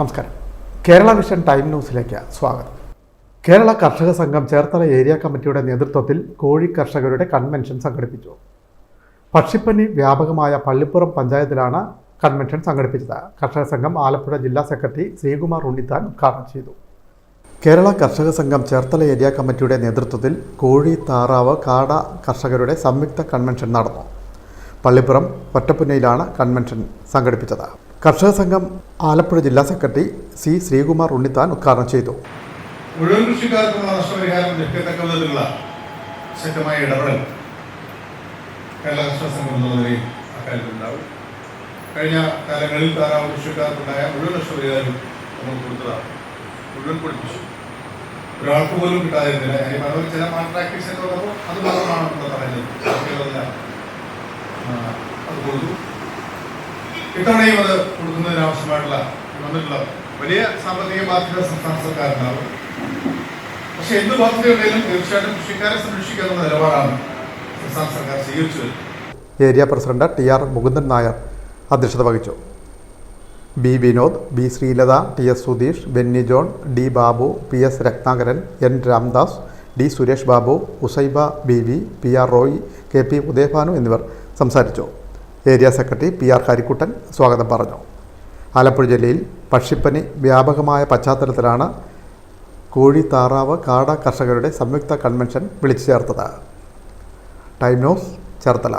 നമസ്കാരം. Kerala vision time ന്യൂസിലേക്ക് സ്വാഗതം. കേരള കർഷക സംഘം ചേർത്തല ഏരിയ കമ്മിറ്റിയുടെ നേതൃത്വത്തിൽ കോഴി കർഷകരുടെ കൺവെൻഷൻ സംഘടിപ്പിച്ചു. പക്ഷിപ്പനി വ്യാപകമായ പള്ളിപ്പുറം പഞ്ചായത്തിലാണ് കൺവെൻഷൻ സംഘടിപ്പിച്ചത്. കർഷക സംഘം ആലപ്പുഴ ജില്ലാ സെക്രട്ടറി ശ്രീകുമാർ ഉണ്ണിത്താൻ ഉദ്ഘാടനം ചെയ്തു. കേരള കർഷക സംഘം ചേർത്തല ഏരിയ കമ്മിറ്റിയുടെ നേതൃത്വത്തിൽ കോഴി താറാവ് കാട കർഷകരുടെ സംയുക്ത കൺവെൻഷൻ നടന്നു. പള്ളിപ്പുറം ഒറ്റപ്പുന്നയിലാണ് കൺവെൻഷൻ സംഘടിപ്പിച്ചത്. കർഷക സംഘം ആലപ്പുഴ ജില്ലാ സെക്രട്ടറി സി ശ്രീകുമാർ ഉണ്ണിത്താൻ ഉദ്ഘാടനം ചെയ്തു. മുഴുവൻ കൃഷിക്കാർക്കുള്ള നഷ്ടപരിഹാരം ലഭ്യത്തക്ക വിധത്തിലുള്ള ശക്തമായ ഇടപെടൽ കേരള കർഷക സംഘം എന്നുള്ള നിലയിൽ അക്കാര്യത്തിലുണ്ടാവും കഴിഞ്ഞ കാലങ്ങളിൽ താറാവ് കൃഷിക്കാർക്കുണ്ടായ മുഴുവൻ നഷ്ടപരിഹാരം നമ്മൾ കൊടുത്തതാണ്. മുഴുവൻ കൊടുപ്പിച്ചു ഒരാൾക്ക് പോലും കിട്ടാതിരുന്നില്ല ഞാൻ ഈ പറഞ്ഞ ചില ഒക്കെ വന്നപ്പോൾ അത് മാത്രമാണ് നമ്മൾ പറയുന്നത്. അത് കൊടുത്തു. ഇത്തവണയും അത് കൊടുക്കുന്നതിനാവശ്യമായിട്ടുള്ള വന്നിട്ടുള്ള വലിയ സാമ്പത്തിക ബാധ്യത സംസ്ഥാന സർക്കാരിനാവും. പക്ഷെ എന്ത് ബാധ്യതയുണ്ടെങ്കിലും തീർച്ചയായിട്ടും കൃഷിക്കാരെ സംരക്ഷിക്കുന്ന നിലപാടാണ് സംസ്ഥാന സർക്കാർ സ്വീകരിച്ചത് area president T R Mukundan Nair അധ്യക്ഷത വഹിച്ചു. B Vinod B Sreelatha T S Sudheesh Benny John D Babu P S Ratnakaran N Ramdas D Suresh Babu Usaiba B V P R Roy K P Udayabhanu എന്നിവർ സംസാരിച്ചു. Area secretary P R Harikuttan സ്വാഗതം പറഞ്ഞു. ആലപ്പുഴ ജില്ലയിൽ പക്ഷിപ്പനി വ്യാപകമായ പശ്ചാത്തലത്തിലാണ് കോഴി താറാവ് കാട കർഷകരുടെ സംയുക്ത കൺവെൻഷൻ വിളിച്ചു ചേർത്തത്. Time news Cherthala.